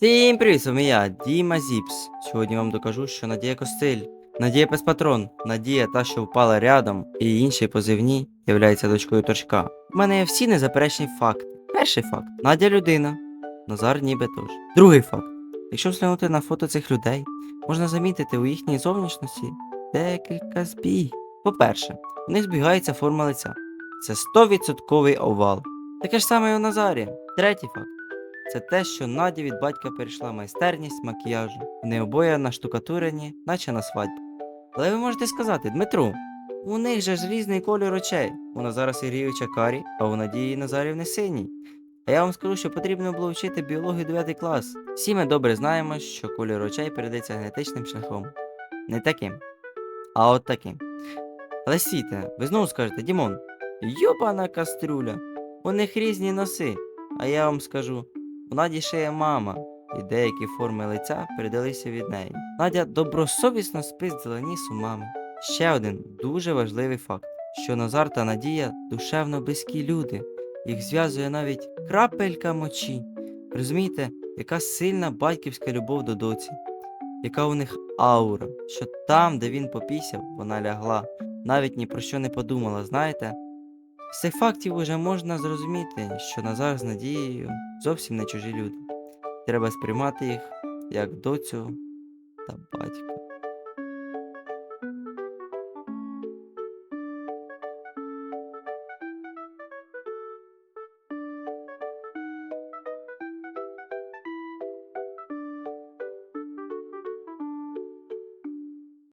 Всім привіт, з вами я, Діма Зіпс. Сьогодні вам докажу, що Надія Костиль, Надія Песпатрон, Надія та, що впала рядом, і інші позивні являється дочкою торчка. У мене є всі незаперечні факти. Перший факт: Надя людина, Назар ніби теж. Другий факт: якщо взглянути на фото цих людей, можна замітити у їхній зовнішності декілька збій. По-перше, у них збігається форма лиця. Це 100% овал. Таке ж саме і у Назарі. Третій факт це те, що Наді від батька перейшла майстерність макіяжу. Вони обоє наштукатурені, наче на свадьбу. Але ви можете сказати, Дмитру, у них же ж різний кольор очей. У Назара Сергійовича карі, а у Надії Назарівни синій. А я вам скажу, що потрібно було вчити біологію 9 клас. Всі ми добре знаємо, що кольор очей передається генетичним шляхом. Не таким, а от таким. Але стійте, ви знову скажете, Дімон, йобана кастрюля, у них різні носи. А я вам скажу, у Наді ще є мама, і деякі форми лиця передалися від неї. Надя добросовісно ніс у мами. Ще один дуже важливий факт, що Назар та Надія душевно близькі люди. Їх зв'язує навіть крапелька мочі. Розумієте, яка сильна батьківська любов до доці, яка у них аура, що там, де він попісяв, вона лягла, навіть ні про що не подумала, знаєте? З цих фактів уже можна зрозуміти, що Назар з Надією зовсім не чужі люди. Треба сприймати їх як доцю та батька.